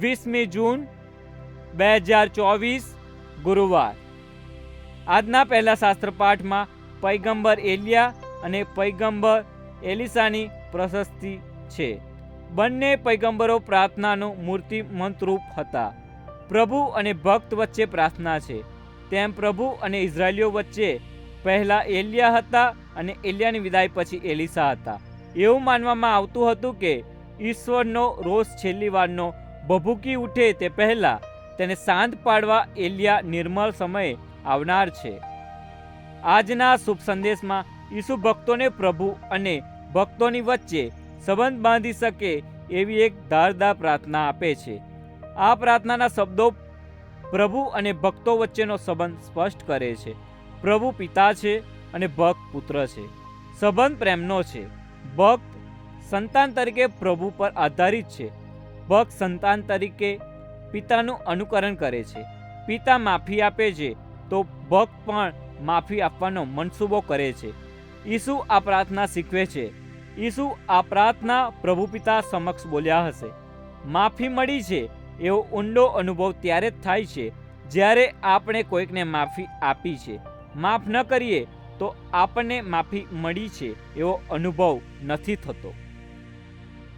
વીસમી જૂન બે હજાર ચોવીસ, ગુરુવાર. આજના પહેલા શાસ્ત્ર પાઠમાં પૈગંબર એલિયા અને પૈગંબર એલિસાની પ્રશસ્તિ છે. બંને પૈગંબરો પ્રાર્થનાનું મૂર્તિમંતરૂપ હતા. પ્રભુ અને ભક્ત વચ્ચે પ્રાર્થના છે. તેમ પ્રભુ અને ઇઝરાયલીઓ વચ્ચે પહેલા એલિયા હતા અને એલિયાની વિદાય પછી એલિસા હતા. એવું માનવામાં આવતું હતું કે ઈશ્વરનો રોષ છેલ્લી વારનો ભભૂકી ઉઠે તે પહેલાં તેને શાંત પાડવા એલિયા નિર્મળ સમયે આવનાર છે. આજના શુભ સંદેશમાં ઈસુ ભક્તોને પ્રભુ અને ભક્તોની વચ્ચે સંબંધ બાંધી શકે એવી એક ધારદાર પ્રાર્થના આપે છે. આ પ્રાર્થનાના શબ્દો પ્રભુ અને ભક્તો વચ્ચેનો સંબંધ સ્પષ્ટ કરે છે. પ્રભુ પિતા છે અને ભક્ત પુત્ર છે. સંબંધ પ્રેમનો છે. ભક્ત સંતાન તરીકે પ્રભુ પર આધારિત છે. ભક્ત સંતાન તરીકે પિતાનું અનુકરણ કરે છે. પિતા માફી આપે છે, તો ભક્ત પણ માફી આપવાનો મનસૂબો કરે છે. ઈસુ આ પ્રાર્થના શીખવે છે. ઈસુ આ પ્રાર્થના પ્રભુ પિતા સમક્ષ બોલ્યા હશે. માફી મળી છે, એવો ઊંડો અનુભવ ત્યારે જ થાય છે, જ્યારે આપણે કોઈકને માફી આપી છે. માફ ન કરીએ, તો આપણને માફી મળી છે, એવો અનુભવ નથી થતો.